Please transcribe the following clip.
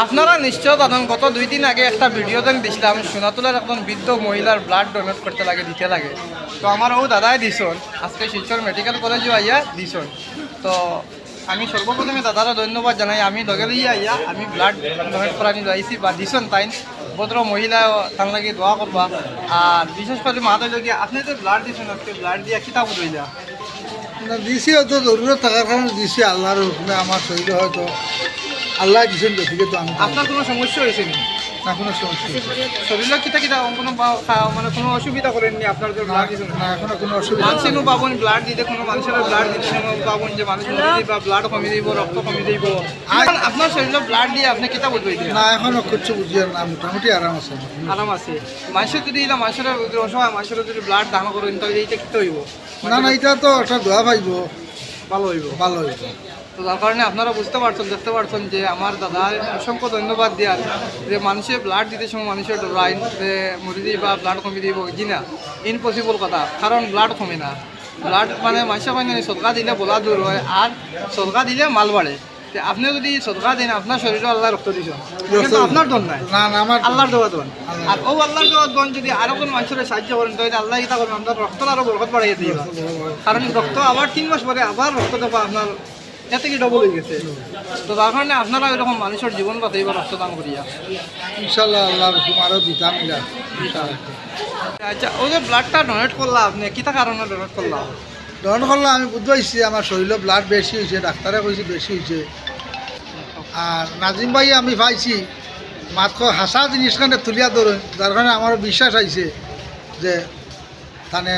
আপনারা নিশ্চয় জানেন, গত দুই দিন আগে একটা ভিডিও দেন দিছিলাম, সোনাতুলার একজন বৃদ্ধ মহিলার ব্লাড ডোনেট করতে লাগে, দিতে লাগে। তো আমার ও দাদাই দিছন আজকে শিলচর মেডিকেল কলেজে আইয়া দিছন তো আমি সর্বপ্রথমে দাদারা ধন্যবাদ জানাই, আমি লগে লইয়া আইয়া আমি ব্লাড ডোনেট করা নিয়ে যাইছি বা দিছন তাই ভদ্র মহিলা তার লাগে দোয়া করবা। আর বিশেষ করে মাথায় লগিয়া আপনি তো ব্লাড দিছেন, আজকে ব্লাড দিয়া কিতাব লইলা না, দিছি হয়তো জরুরত থাকার কারণে দিছি আল্লাহর হুকুমে আমার শরীর হয়তো আল্লাহ দিছেন গতিকে তো আমি আপনার কোনো সমস্যা হয়েছে নি না কোনো সমস্যা নেই। শরীরের কিতা কিতা কোনো মানে কোনো অসুবিধা করেননি আপনার যে ব্লাড দিছেন না এখনও কোনো অসুবিধা। মানুষের পাবন ব্লাড দিতে কোনো মানুষের ব্লাড দিতে কোনো পাবন যে মানুষ দিবা ব্লাড কমি দিব রক্ত কমি দিব। আর আপনার শরীরে ব্লাড দিয়ে আপনি কিতা এটা না এখনও কিচ্ছু বুঝিয়ে না মোটামুটি আরাম আছে আরাম আছে। মানুষের যদি এটা মানুষের যদি অসহায় মানুষের যদি ব্লাড দান করেন তাহলে এইটা কিতা হইব? না না এটা তো একটা দোয়া পাইব। ভালো হইব। ভালো হইব। তো যার কারণে আপনারা বুঝতে পারছেন দেখতে পারছেন যে আমার দাদা অসংখ্য ধন্যবাদ দেওয়ার যে মানুষের ব্লাড দিতে সময় মানুষের ডরাইন যে মরি দিই বা ব্লাড কমি দিব জি না ইম্পসিবল কথা কারণ ব্লাড কমে না। ব্লাড মানে মানুষের মানে সদকা দিলে বলা দূর হয় আর সদকা দিলে মাল বাড়ে। আপনি যদি সদকা দিন আপনার শরীরে আল্লাহ রক্ত কিন্তু আপনার দন নাই। না না আমার আল্লাহর দেওয়া দন আর ও আল্লাহর দেওয়া দন যদি আরও কোনো মানুষের সাহায্য করেন তাহলে আল্লাহ ইতা করবেন। আপনার রক্ত আরও বরকত বাড়াইয়ে দিয়ে কারণ রক্ত আবার তিন মাস পরে আবার রক্ত দেওয়া আপনার এর থেকে ডবল হয়ে গেছে। তো তার কারণে আপনারা এরকম মানুষের জীবন বাঁচাইবার রক্তদান করিয়া। ইনশাল্লাহ আল্লাহর হুকুম আরও দিতাম আচ্ছা ওই যে ব্লাডটা ডোনেট করলাম আপনি কিতা কারণে ডোনেট করলাম দহন করলে আমি বুঝতে আমার শরীরে ব্লাড বেশি হয়েছে ডাক্তারে কইছে বেশি হয়েছে। আর নাজিম ভাই আমি পাইছি মাত্র হাসা জিনিসখানে তুলিয়া ধরুন যার কারণে আমার বিশ্বাস আইছে যে তানে